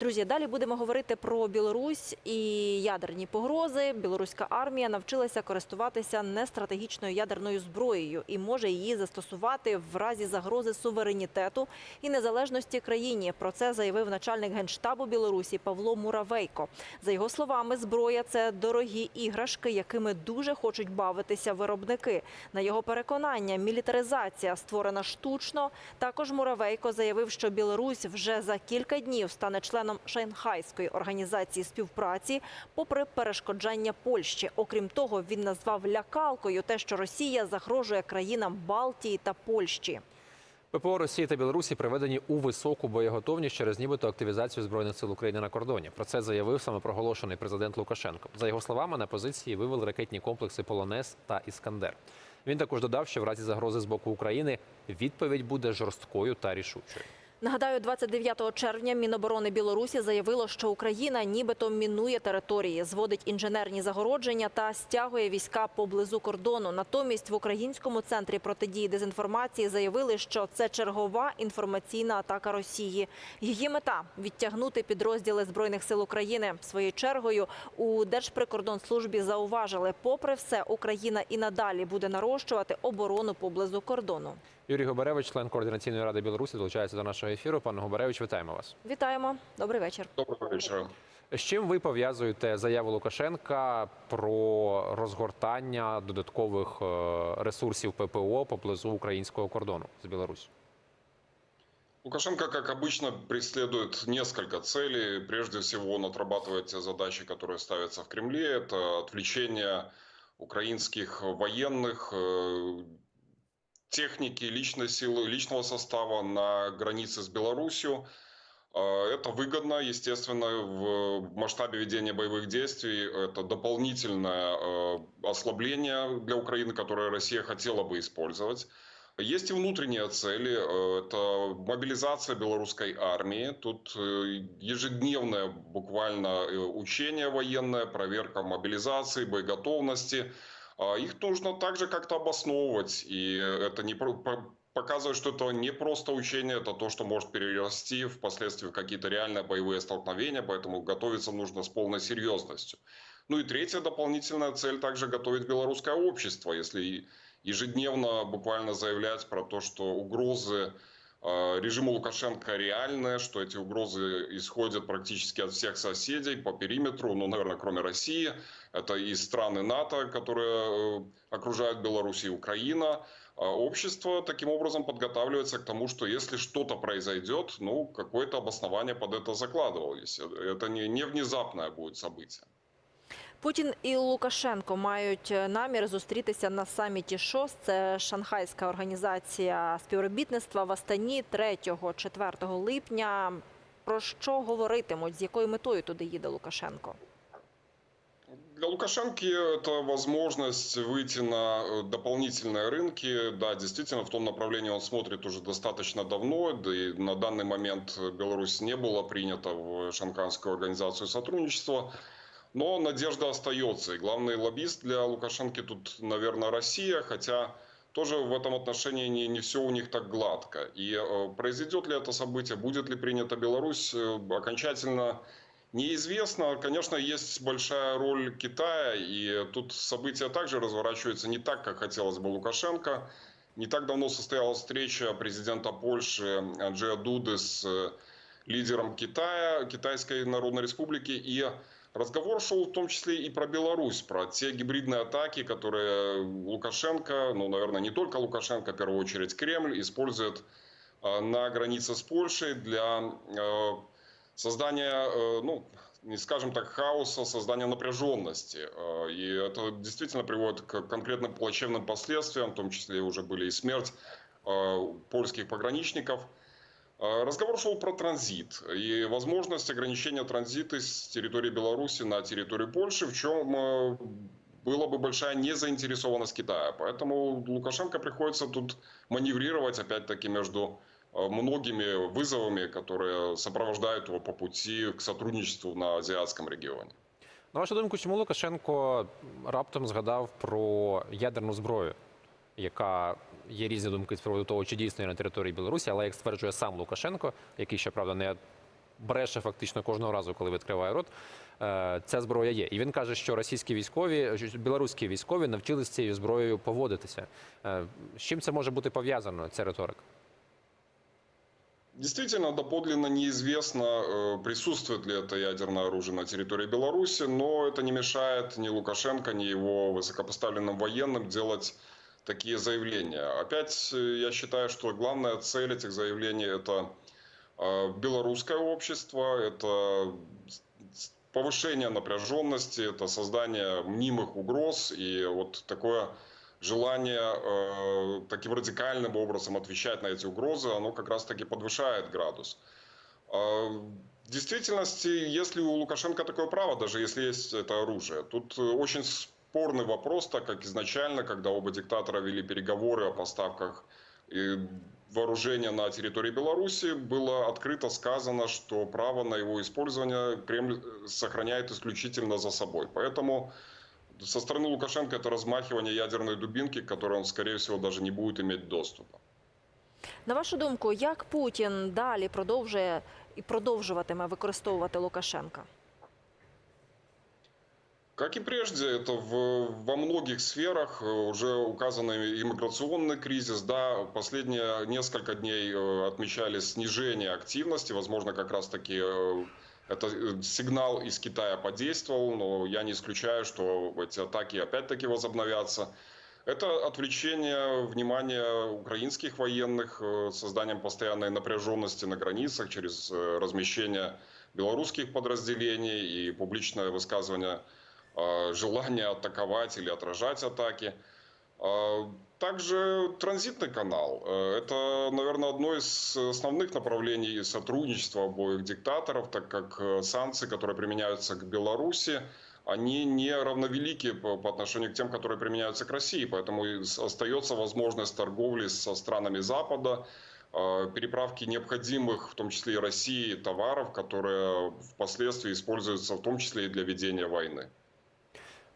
Друзі, далі будемо говорити про Білорусь і ядерні погрози. Білоруська армія навчилася користуватися нестратегічною ядерною зброєю і може її застосувати в разі загрози суверенітету і незалежності країні. Про це заявив начальник генштабу Білорусі Павло Муравейко. За його словами, зброя це дорогі іграшки, якими дуже хочуть бавитися виробники. На його переконання, мілітаризація створена штучно. Також Муравейко заявив, що Білорусь вже за кілька днів стане членом Шанхайської організації співпраці, попри перешкоджання Польщі. Окрім того, він назвав лякалкою те, що Росія загрожує країнам Балтії та Польщі. ППО Росії та Білорусі приведені у високу боєготовність через нібито активізацію збройних сил України на кордоні. Про це заявив самопроголошений президент Лукашенко. За його словами, на позиції вивели ракетні комплекси Полонез та Іскандер. Він також додав, що в разі загрози з боку України відповідь буде жорсткою та рішучою. Нагадаю, 29 червня Міноборони Білорусі заявило, що Україна нібито мінує території, зводить інженерні загородження та стягує війська поблизу кордону. Натомість в українському центрі протидії дезінформації заявили, що це чергова інформаційна атака Росії. Її мета відтягнути підрозділи збройних сил України. Своєю чергою у Держприкордонслужбі зауважили, попри все, Україна і надалі буде нарощувати оборону поблизу кордону. Юрій Губаревич, член координаційної ради Білорусі, долучається до нашого ефіру. Пане Губаревич, вітаємо вас. Вітаємо, добрий вечір. Доброго вечора. З чим ви пов'язуєте заяву Лукашенка про розгортання додаткових е, ресурсів ППО поблизу українського кордону з Білорусі? Лукашенко, как обычно, преследует несколько целей. Прежде всего, он отрабатывает те задачи, которые ставятся в Кремле. Это отвлечение украинских военных, э, техники, личной силы, личного состава на границе с Беларусью. Э, Это выгодно, естественно, в масштабе ведения боевых действий. Это дополнительное э, ослабление для Украины, которое Россия хотела бы использовать. Есть и внутренние цели. Э, Это мобилизация белорусской армии. Тут ежедневное буквально учение военное, проверка мобилизации, боеготовности. А Их нужно также как-то обосновывать. И это не показывает, что это не просто учение, это то, что может перерасти впоследствии в какие-то реальные боевые столкновения, поэтому готовиться нужно с полной серьезностью. Ну и третья дополнительная цель также готовить белорусское общество, если ежедневно буквально заявлять про то, что угрозы э, режиму Лукашенко реальные, что эти угрозы исходят практически от всех соседей по периметру, ну, наверное, кроме России. Это и страны НАТО, которые э, окружают Беларусь и Украина. А Общество таким образом подготавливается к тому, что если что-то произойдет, ну, какое-то обоснование под это закладывалось. Это не, не внезапное будет событие. Путін і Лукашенко мають намір зустрітися на саміті ШОС. Це Шанхайська організація співробітництва в Астані 3-4 липня. Про що говоритимуть? З якою метою туди їде Лукашенко? Для Лукашенко это возможность выйти на э, дополнительные рынки. Да, действительно, в том направлении он смотрит уже достаточно давно. Да и на данный момент Беларусь не была принята в Шанхайскую организацию сотрудничества. Но надежда остается. И главный лоббист для Лукашенко тут, наверное, Россия, хотя тоже в этом отношении не, не все у них так гладко. И э, произойдет ли это событие, будет ли принята Беларусь, э, окончательно Неизвестно. Конечно, есть большая роль Китая, и тут события также разворачиваются не так, как хотелось бы Лукашенко. Не так давно состоялась встреча президента Польши Анджея Дуды с э, лидером Китая, Китайской Народной Республики, и разговор шел в том числе и про Беларусь, про те гибридные атаки, которые Лукашенко, ну, наверное, не только Лукашенко, в первую очередь Кремль, использует э, на границе с Польшей для э, создания, э, ну, не скажем так, хаоса, создания напряженности. И это действительно приводит к конкретным плачевным последствиям, в том числе уже были и смерть польских пограничников. Э, Разговор шел про транзит и возможность ограничения транзита с территории Беларуси на территорию Польши, в чем э, была бы большая незаинтересованность Китая. Поэтому Лукашенко приходится тут маневрировать опять-таки между э, многими вызовами, которые сопровождают его по пути к сотрудничеству на азиатском регионе. На вашу думку, чому Лукашенко раптом згадав про ядерну зброю, яка є різні думки з приводу того, чи дійсно є на території Білорусі, але як стверджує сам Лукашенко, який щоправда не бреше фактично кожного разу, коли відкриває рот. е, Ця зброя є. І він каже, що російські військові, що білоруські військові навчились з цією зброєю поводитися. Е, З чим це може бути пов'язано? Ця риторика? Действительно, доподлинно неизвестно, э, присутствует ли это ядерное оружие на территории Беларуси, но это не мешает ни Лукашенко, ни его высокопоставленным военным делать такие заявления. Опять э, я считаю, что главная цель этих заявлений – это э, белорусское общество, это повышение напряженности, это создание мнимых угроз и вот такое желание э, таким радикальным образом отвечать на эти угрозы, оно как раз-таки подвышает градус. А В действительности, если у Лукашенко такое право, даже если есть это оружие, тут э, очень спорный вопрос, так как изначально, когда оба диктатора вели переговоры о поставках и вооружения на территории Беларуси, было открыто сказано, что право на его использование Кремль э, сохраняет исключительно за собой. Поэтому со стороны Лукашенко это размахивание ядерной дубинки, к которой он, скорее всего, даже не будет иметь доступа. На вашу думку, як Путін далі продовжує і продовжуватиме використовувати Лукашенка? Как и прежде, это в, во многих сферах э, уже указанный иммиграционный кризис. Да, последние несколько дней э, отмечали снижение активности. Возможно, как раз-таки э, это сигнал из Китая подействовал, но я не исключаю, что эти атаки опять-таки возобновятся. Это отвлечение внимания украинских военных созданием постоянной напряженности на границах через размещение белорусских подразделений и публичное высказывание э, желания атаковать или отражать атаки. А, Также транзитный канал. Э, Это, наверное, одно из основных направлений сотрудничества обоих диктаторов, так как э, санкции, которые применяются к Беларуси, они не равновелики по, отношению к тем, которые применяются к России. Поэтому остается возможность торговли со странами Запада, э, переправки необходимых, в том числе и России, товаров, которые впоследствии используются в том числе и для ведения войны.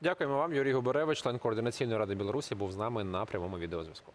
Дякуємо вам. Юрій Губеревич, член координаційної ради Білорусі, був з нами на прямому відеозв'язку.